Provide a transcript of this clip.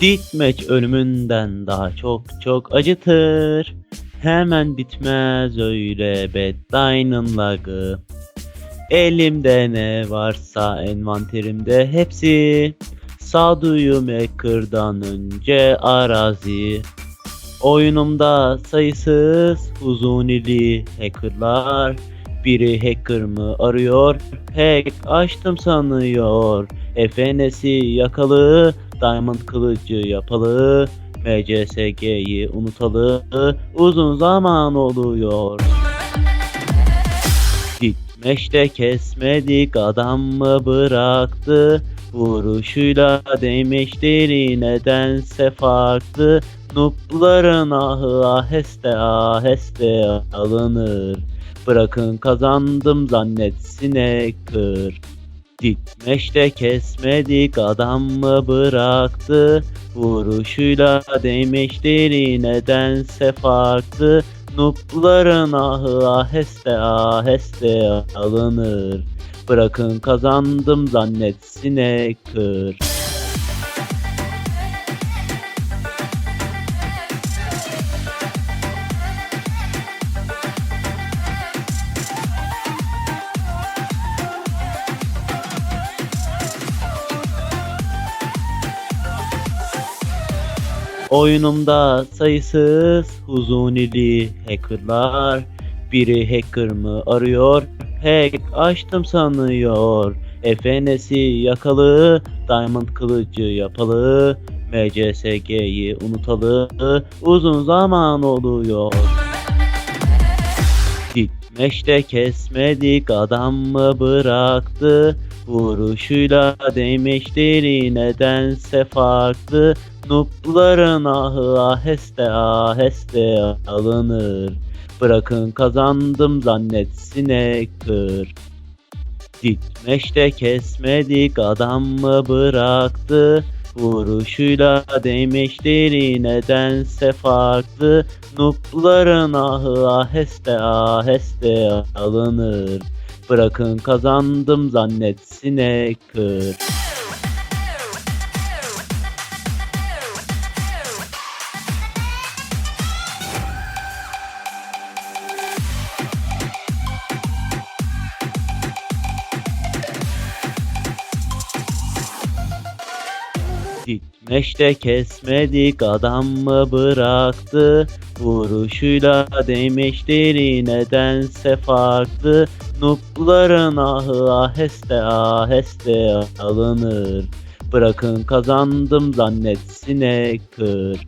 Ditmeç ölümünden daha çok çok acıtır. Hemen bitmez öyle Bedline'ın lagı. Elimde ne varsa envanterimde hepsi. Sağduyu Maker'dan önce arazi. Oyunumda sayısız uzunili hackerlar. Biri hacker mı arıyor? Hack açtım sanıyor. FNS'i yakalı, Diamond kılıcı yapalı. MCSG'yi unutalı, uzun zaman oluyor. Gitmeşte kesmedik adam mı bıraktı? Vuruşuyla değmişleri nedense farklı. Nupların ahı aheste aheste alınır. Bırakın kazandım zannetsine kır Ditmeşte kesmedik adam mı bıraktı? Vuruşuyla değmişleri nedense farklı. Nupların ahı aheste aheste alınır. Bırakın kazandım zannetsine kır Oyunumda sayısız huzunili hackerlar. Biri hacker mı arıyor? Hack açtım sanıyor. FNS'i yakalı Diamond kılıcı yapalı. MCSG'yi unutalı. Uzun zaman oluyor. Gitmeşte kesmedik adam mı bıraktı Vuruşuyla değmişleri nedense farklı. Nupların ahı aheste aheste alınır. Bırakın kazandım zannetsine kır Ditmeşte kesmedik adam mı bıraktı? Vuruşuyla değmişleri nedense farklı. Nupların ahı aheste aheste alınır Bırakın. Kazandım zannetsine kır Ditmeşte kesmedik adam mı bıraktı? Vuruşuyla değmişleri nedense farklı. Nupların ahı aheste aheste alınır. Bırakın kazandım zannetsine kır